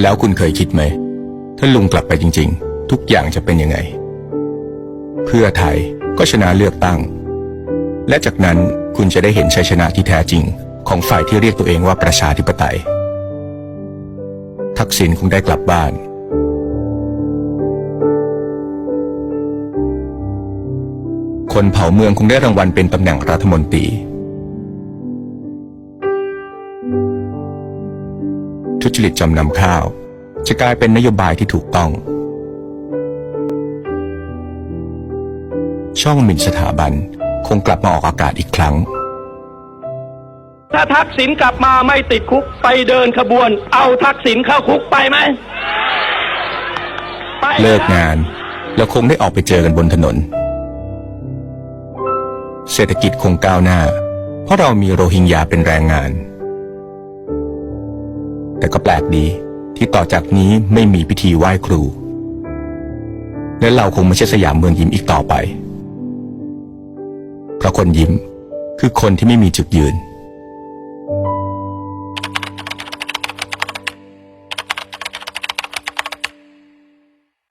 แล้วคุณเคยคิดไหม ถ้าลุงกลับไปจริง ๆ ทุกอย่างจะเป็นยังไง เพื่อไทยก็ชนะเลือกตั้ง และจากนั้นคุณจะได้เห็นชัยชนะที่แท้จริง ของฝ่ายที่เรียกตัวเองว่าประชาธิปไตย ทักษิณคงได้กลับบ้านคนเผาเมืองคงได้รางวัลเป็นตำแหน่งรัฐมนตรี ทุจริตจำนำข้าว จะกลายเป็นนโยบายที่ถูกต้อง ช่องหมิ่นสถาบันคงกลับมาออกอากาศอีกครั้ง ถ้าทักษิณกลับมาไม่ติดคุกไปเดินขบวน เอาทักษิณเข้าคุกไปไหมไปเลิกงานแล้วคงได้ออกไปเจอกันบนถนน เศรษฐกิจคงก้าวหน้า เพราะเรามีโรฮิงญาเป็นแรงงาน แต่ก็แปลกดีที่ต่อจากนี้ไม่มีพิธีไหว้ครู และเราคงไม่ใช่สยามเมืองยิ้มอีกต่อไป เพราะคนยิ้มคือคนที่ไม่มีจุดยืน